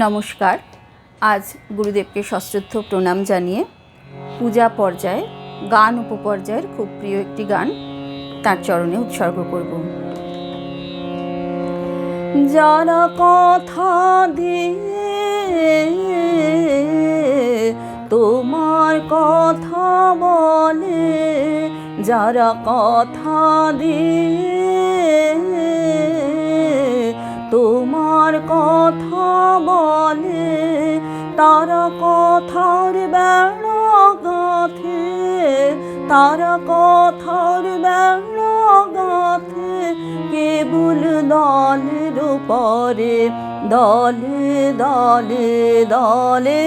নমস্কার। আজ গুরুদেবকে সশ্রদ্ধ প্রণাম জানিয়ে পূজা পর্যায়ে, গান উপপর্যায়ের খুব প্রিয় একটি গান তার চরণে উৎসর্গ করব। যারা কথা দিয়ে তোমার কথা বলে, যারা কথা দিয়ে তারা কথার বেড়া গাথে, তার কথার বেড়া গাথে, কেবল দলের পরে দলে দলে দলে,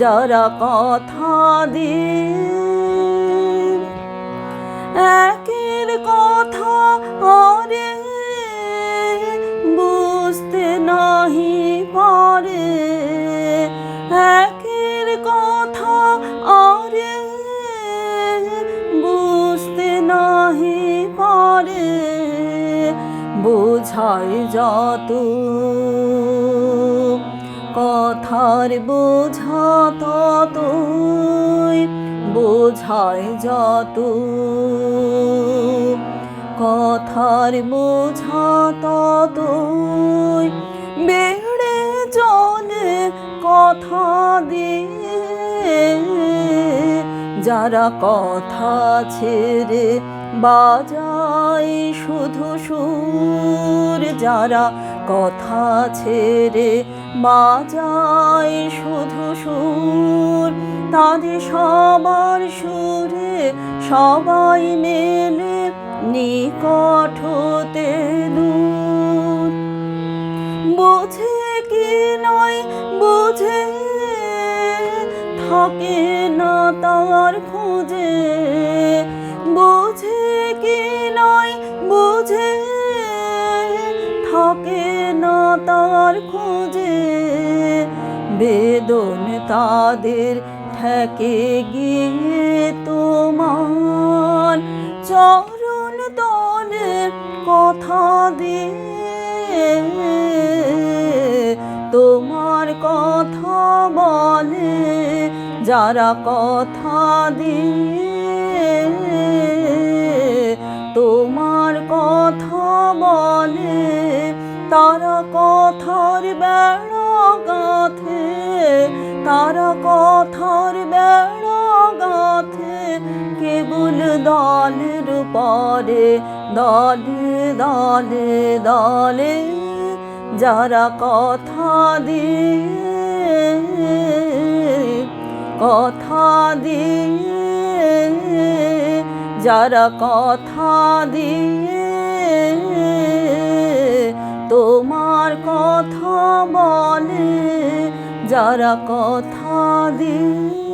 যারা কথা দিয়ে বোঝায় যত, কথার বোঝা ততই বোঝায় যত, কথার বোঝা ততই। বেড়ে জলে কথা দিয়ে, যারা কথা ছেড়ে বাজায় শুধু সুর যারা কথা ছেড়ে বাজায়, শুধু সুর তাদের সবার সুরে সবাই মেলে নিকট হতে দূর। বোঝে কি নয়, বোঝে, থাকে থাকে না তার খোঁজে, বেদন তাদের ঠেকে গিয়ে তোমার চরণ তলে কথা দিয়ে। তোমার কথা বলে, যারা কথা দিয়ে। কথার বেড়া গাথে, তারা কথার বেড়া গাথে, কেবল দলের পরে, দলে দলে দলে যারা কথা দিয়ে কথা দিয়ে, যারা কথা দিয়ে যারা কথা দিয়ে।